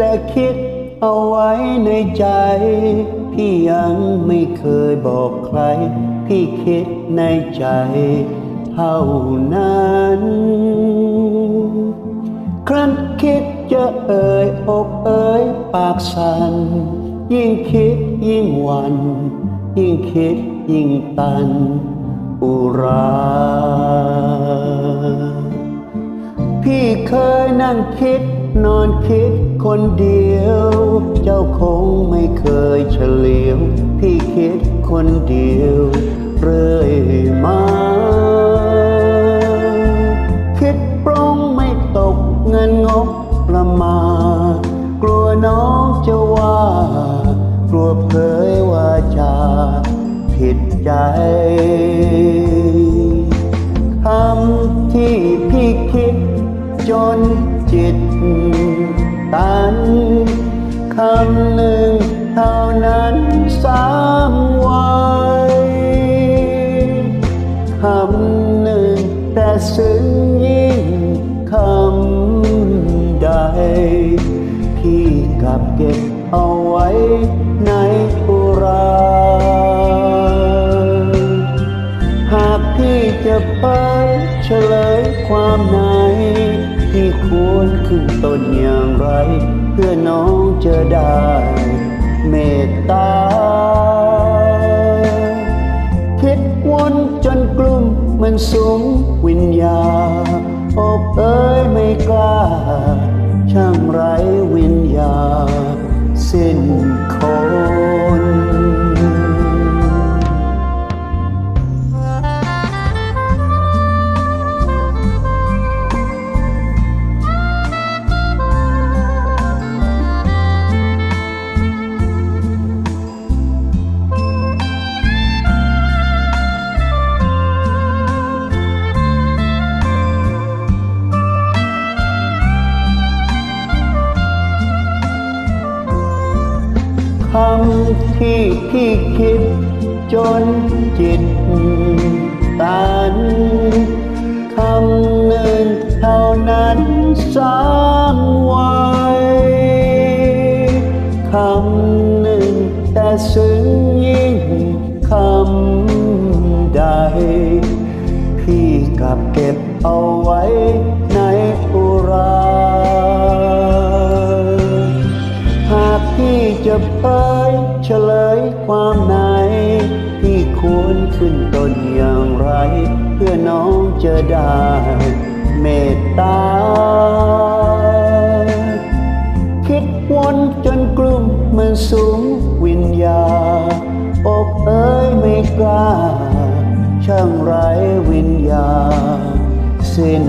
แต่คิดเอาไว้ในใจ พี่ยังไม่เคยบอกใคร พี่คิดในใจ เท่านั้น ครั้นคิดจะเอ่ยอกเอ่ยปากสัน่นยิ่งคิดยิ่งหวัน ยิ่งคิดยิ่งตัน อุราพี่เคยนั่งคิด นอนคิดคนเดียว เจ้าคงไม่เคยเฉลียว พี่คิดคนเดียว เรื่อยมา คิดปรองไม่ตกเงินงบประมาณกลัวน้องจะว่า กลัวเผยว่าจะผิดใจ จนจิตตันคำหนึ่งเท่านั้นสามวัยคำหนึ่งแต่ซึ้งยิ่งคำใดพี่กลับเก็บเอาไว้ในอุราหากพี่จะไปเฉลยความนพี่ควรขึ้น ต้นอย่างไร เพื่อน้องจะได้ เมตตา คิดวนจนกลุ่มมันสูงวิญญาอบเอ้ยไม่กล้า ช่างไรวิญญาสิ้น คำที่พี่คิดจนจิตตันคำหนึ่งเท่านั้นสร้ามวัยคำหนึ่งแต่ซึ้งยิ่งคำใด พี่กลับเก็บเอาไว้ในอุรา พี่จะเผยเฉลยความในพี่ควรขึ้นต้นอย่างไร เพื่อน้องจะได้ เมตตา คิดวนจนกลุ่มมันสูงวิญญาอกเอ้ยไม่กล้า ช่างไรวิญญา สิ้น